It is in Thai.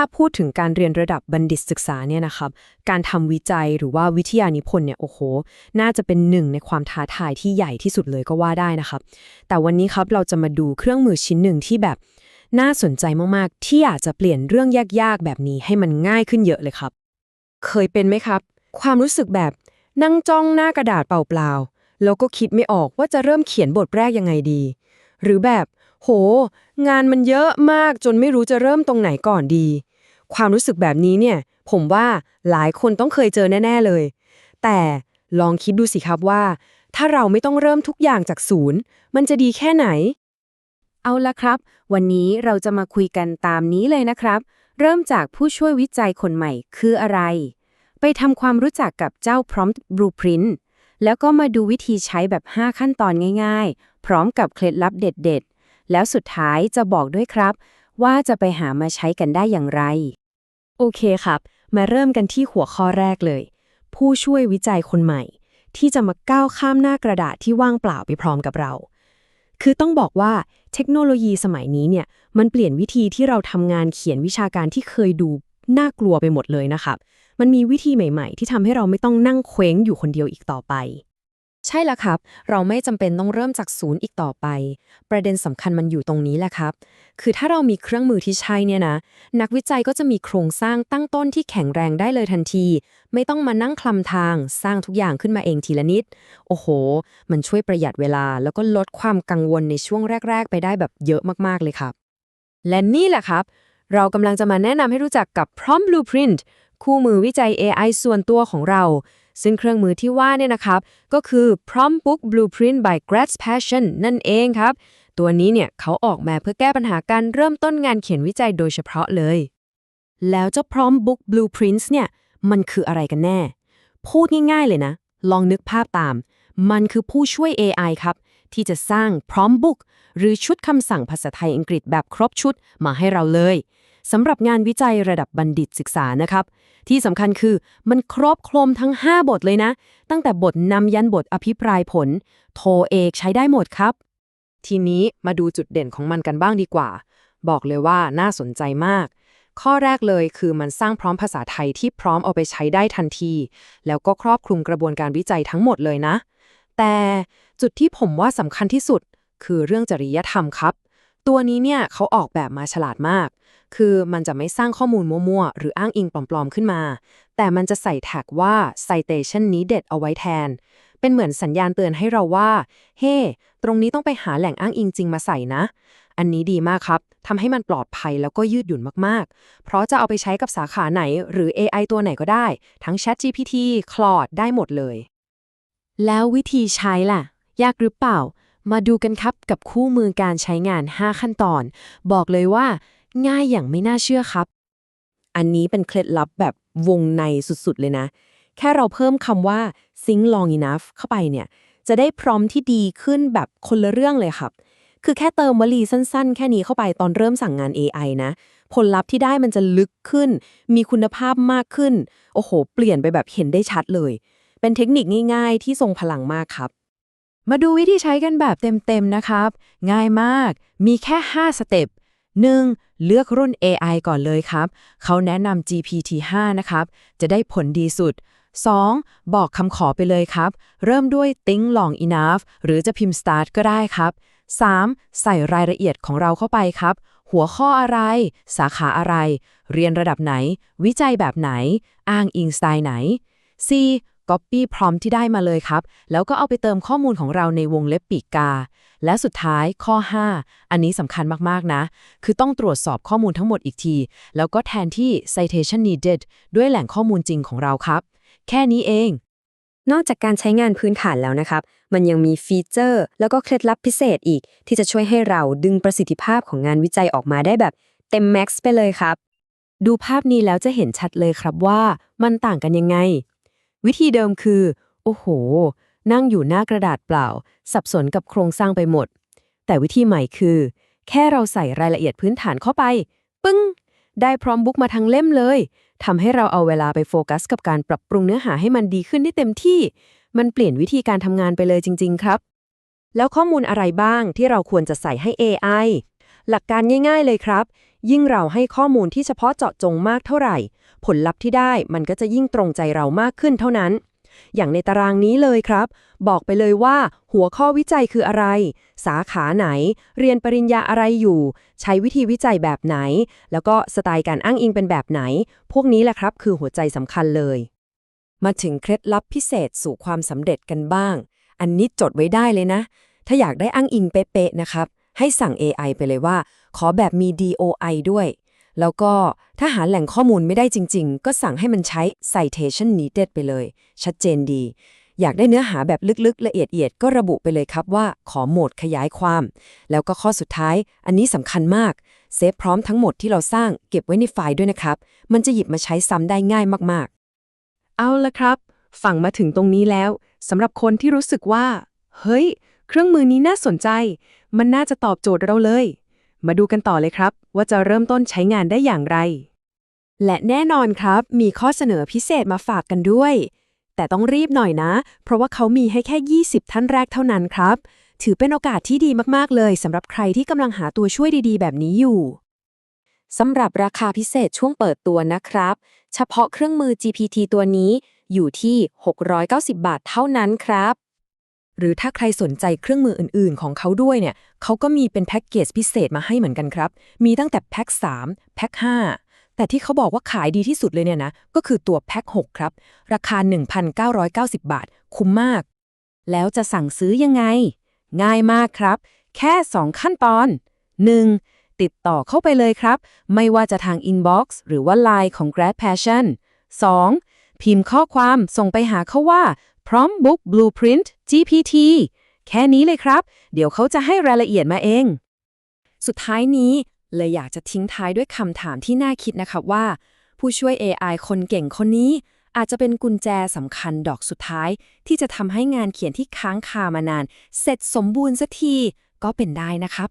ถ้าพูดถึงการเรียนระดับบัณฑิตศึกษาเนี่ยนะครับการทำวิจัยหรือว่าวิทยานิพนธ์เนี่ยโอ้โห น่าจะเป็นหนึ่งในความท้าทายที่ใหญ่ที่สุดเลยก็ว่าได้นะครับ แต่วันนี้ครับเราจะมาดูเครื่องมือชิ้นหนึ่งที่แบบน่าสนใจมากๆ ที่อาจจะเปลี่ยนเรื่องยากๆ แบบนี้ให้มันง่ายขึ้นเยอะเลยครับ เคยเป็นไหมครับ ความรู้สึกแบบนั่งจ้องหน้ากระดาษเปล่าๆแล้วก็คิดไม่ออกว่าจะเริ่มเขียนบทแรกยังไงดี หรือแบบ โห งานมันเยอะมากจนไม่รู้จะเริ่มตรงไหนก่อนดี ความรู้สึกแบบนี้เนี่ย ผมว่าหลายคนต้องเคยเจอแน่ ๆเลย แต่ลองคิดดูสิครับว่า ถ้าเราไม่ต้องเริ่มทุกอย่างจากศูนย์ มันจะดีแค่ไหน เอาละครับ วันนี้เราจะมาคุยกันตามนี้เลยนะครับ เริ่มจากผู้ช่วยวิจัยคนใหม่คืออะไร ไปทำความรู้จักกับเจ้า Prompt Blueprint แล้วก็มาดูวิธีใช้แบบ 5 ขั้นตอนง่าย ๆ พร้อมกับเคล็ดลับเด็ด ๆ แล้วสุดท้ายจะบอกด้วยครับ ว่าจะไปหามาใช้กันได้อย่างไร โอเคครับ มาเริ่มกันที่หัวข้อแรกเลย ผู้ช่วยวิจัยคนใหม่ ที่จะมาก้าวข้ามหน้ากระดาษที่ว่างเปล่าไปพร้อมกับเรา คือต้องบอกว่าเทคโนโลยีสมัยนี้เนี่ยมันเปลี่ยนวิธีที่เราทำงานเขียนวิชาการที่เคยดูน่ากลัวไปหมดเลยนะครับ มันมีวิธีใหม่ ๆ ที่ทำให้เราไม่ต้องนั่งเคว้งอยู่คนเดียวอีกต่อไป ใช่แล้วครับ เราไม่จำเป็นต้องเริ่มจากศูนย์อีกต่อไป ประเด็นสำคัญมันอยู่ตรงนี้แหละครับ คือถ้าเรามีเครื่องมือที่ใช่เนี่ยนะ นักวิจัยก็จะมีโครงสร้างตั้งต้นที่แข็งแรงได้เลยทันที ไม่ต้องมานั่งคลำทาง สร้างทุกอย่างขึ้นมาเองทีละนิด โอ้โห มันช่วยประหยัดเวลา แล้วก็ลดความกังวลในช่วงแรก ๆ ไปได้แบบเยอะมากๆเลยครับ และนี่แหละครับ เรากำลังจะมาแนะนำให้รู้จักกับ Prompt Blueprint คู่มือวิจัย AI ส่วนตัวของเรา ซึ่งเครื่องมือที่ว่าเนี่ยนะครับ ก็คือ Prompt Book Blueprint by Gratz Passion นั่นเองครับ ตัวนี้เนี่ยเขาออกมาเพื่อแก้ปัญหาการเริ่มต้นงานเขียนวิจัยโดยเฉพาะเลย แล้วเจ้า Prompt Book Blueprints เนี่ยมันคืออะไรกันแน่ พูดง่ายๆเลยนะ ลองนึกภาพตาม มันคือผู้ช่วย AI ครับ ที่จะสร้าง Prompt Book หรือชุดคำสั่งภาษาไทยอังกฤษแบบครบชุดมาให้เราเลย สำหรับงานวิจัยระดับบัณฑิตศึกษานะครับ ที่สำคัญคือมันครอบคลุมทั้ง 5 บทเลยนะ ตั้งแต่บทนำยันบทอภิปรายผล โทเอกใช้ได้หมดครับ ทีนี้มาดูจุดเด่นของมันกันบ้างดีกว่า บอกเลยว่าน่าสนใจมาก ข้อแรกเลยคือมันสร้างพร้อมภาษาไทยที่พร้อมเอาไปใช้ได้ทันที แล้วก็ครอบคลุมกระบวนการวิจัยทั้งหมดเลยนะ แต่จุดที่ผมว่าสำคัญที่สุดคือเรื่องจริยธรรมครับ ตัวนี้เนี่ยเขาออกแบบมาฉลาดมาก คือมันจะไม่สร้างข้อมูลมั่วๆ หรืออ้างอิงปลอมๆขึ้นมา แต่มันจะใส่แท็กว่า citation needed เอาไว้แทน เป็นเหมือนสัญญาณเตือนให้เราว่า เฮ้ตรงนี้ต้องไปหาแหล่งอ้างอิงจริงมาใส่นะ อันนี้ดีมากครับ ทำให้มันปลอดภัยแล้วก็ยืดหยุ่นมากๆ เพราะจะเอาไปใช้กับสาขาไหน หรือ AI ตัวไหนก็ได้ ทั้ง ChatGPT Claude ได้หมดเลย แล้ววิธีใช้ล่ะ ยากหรือเปล่า มาดูกันครับกับคู่มือการใช้งาน 5 ขั้นตอน บอกเลยว่า ง่ายอย่างไม่น่าเชื่อครับ อันนี้เป็นเคล็ดลับแบบวงในสุดๆเลยนะ แค่เราเพิ่มคำว่า think long enough เข้าไปเนี่ย จะได้พร้อมที่ดีขึ้นแบบคนละเรื่องเลยครับ คือแค่เติมวลีสั้นๆ แค่นี้เข้าไปตอนเริ่มสั่งงาน AI นะ ผลลัพธ์ที่ได้มันจะลึกขึ้น มีคุณภาพมากขึ้น โอ้โห เปลี่ยนไปแบบเห็นได้ชัดเลย เป็นเทคนิคง่าย ๆ ที่ทรงพลังมากครับ มาดูวิธีใช้กันแบบเต็ม ๆ นะครับ ง่ายมาก มีแค่ 5 สเต็ป 1. เลือกรุ่น AI ก่อนเลยครับ เขาแนะนำ GPT-5 นะครับ จะได้ผลดีสุด 2. บอกคำขอไปเลยครับ เริ่มด้วย think long enough หรือจะพิมพ์ start ก็ได้ครับ 3. ใส่รายละเอียดของเราเข้าไปครับ หัวข้ออะไร สาขาอะไร เรียนระดับไหน วิจัยแบบไหน อ้างอิงสไตล์ไหน 4. Copy prompt ที่ได้มาเลยครับ แล้วก็เอาไปเติมข้อมูลของเราในวงเล็บปีกกา และสุดท้ายข้อ 5 อันนี้สำคัญมาก ๆ นะ คือต้องตรวจสอบข้อมูลทั้งหมดอีกที แล้วก็แทนที่ citation needed ด้วยแหล่งข้อมูลจริงของเราครับ แค่นี้เอง นอกจากการใช้งานพื้นฐานแล้วนะครับ มันยังมีฟีเจอร์ แล้วก็เคล็ดลับพิเศษอีก ที่จะช่วยให้เราดึงประสิทธิภาพของงานวิจัยออกมาได้แบบเต็มแม็กซ์ไปเลยครับ ดูภาพนี้แล้วจะเห็นชัดเลยครับว่า มันต่างกันยังไง วิธีเดิมคือ โอ้โห นั่งอยู่หน้ากระดาษเปล่า สับสนกับโครงสร้างไปหมด แต่วิธีใหม่คือ แค่เราใส่รายละเอียดพื้นฐานเข้าไป ปึ้ง ได้พร้อมบุ๊กมาทั้งเล่มเลยทำให้เราเอาเวลาไปโฟกัส กับการปรับปรุงเนื้อหาให้มันดีขึ้นได้เต็มที่ มันเปลี่ยนวิธีการทำงานไปเลยจริง ๆ ครับ แล้วข้อมูลอะไรบ้างที่เราควรจะใส่ให้ AI หลักการง่าย ๆ เลยครับ ยิ่งเราให้ข้อมูลที่เฉพาะเจาะจงมากเท่าไหร่ ผลลัพธ์ที่ได้มันก็จะยิ่งตรงใจเรามากขึ้นเท่านั้น อย่างในตารางนี้เลยครับ บอกไปเลยว่า หัวข้อวิจัยคืออะไร สาขาไหน เรียนปริญญาอะไรอยู่ ใช้วิธีวิจัยแบบไหน แล้วก็สไตล์การอ้างอิงเป็นแบบไหน พวกนี้แหละครับ คือหัวใจสำคัญเลย มาถึงเคล็ดลับพิเศษสู่ความสำเร็จกันบ้าง อันนี้จดไว้ได้เลยนะ ถ้าอยากได้อ้างอิงเป๊ะๆนะครับ ให้สั่ง AI ไปเลยว่า ขอแบบมี DOI ด้วย แล้วก็ถ้าหาแหล่งข้อมูลไม่ได้จริง ๆ ก็สั่งให้มันใช้ citation needed ไปเลย ชัดเจนดี อยากได้เนื้อหาแบบลึกๆ ละเอียดๆ ก็ระบุไปเลยครับว่าขอโหมดขยายความ แล้วก็ข้อสุดท้าย อันนี้สำคัญมาก เซฟพร้อมทั้งหมดที่เราสร้างเก็บไว้ในไฟล์ด้วยนะครับ มันจะหยิบมาใช้ซ้ำได้ง่ายมากๆ เอาละครับ ฟังมาถึงตรงนี้แล้วสำหรับคนที่รู้สึกว่า เฮ้ย เครื่องมือนี้น่าสนใจ มันน่าจะตอบโจทย์เราเลย มาดูกันต่อเลยครับ ว่าจะเริ่มต้นใช้งานได้อย่างไร และแน่นอนครับ มีข้อเสนอพิเศษมาฝากกันด้วย แต่ต้องรีบหน่อยนะ เพราะว่าเขามีให้แค่ 20 ท่านแรกเท่านั้นครับ ถือเป็นโอกาสที่ดีมากๆเลยสำหรับใครที่กำลังหาตัวช่วยดีๆ แบบนี้อยู่สำหรับราคาพิเศษช่วงเปิดตัวนะครับ เฉพาะเครื่องมือ GPT ตัวนี้อยู่ที่ 690 บาทเท่านั้นครับ หรือถ้าใครสนใจเครื่องมืออื่น ๆ ของเขาด้วยเนี่ยเขาก็มีเป็นแพ็กเกจพิเศษมาให้เหมือนกันครับ มีตั้งแต่แพ็ก3แพ็ก5แต่ที่เขาบอกว่าขายดีที่สุดเลยเนี่ยนะ ก็คือตัวแพ็ก6ครับ ราคา 1,990 บาท คุ้มมาก แล้วจะสั่งซื้อยังไง ง่ายมากครับ แค่ 2 ขั้นตอน 1. ติดต่อเข้าไปเลยครับ ไม่ว่าจะทาง Inbox หรือว่า Line ของ Grad Passion 2. พิมพ์ข้อความส่งไปหาเขาว่า Prompt Book Blueprint GPT แค่นี้เลยครับ เดี๋ยวเขาจะให้รายละเอียดมาเอง สุดท้ายนี้เลยอยากจะทิ้งท้ายด้วยคำถามที่น่าคิดนะครับว่า ผู้ช่วย AI คนเก่งคนนี้ อาจจะเป็นกุญแจสำคัญดอกสุดท้าย ที่จะทำให้งานเขียนที่ค้างคามานาน เสร็จสมบูรณ์สักทีก็เป็นได้นะครับ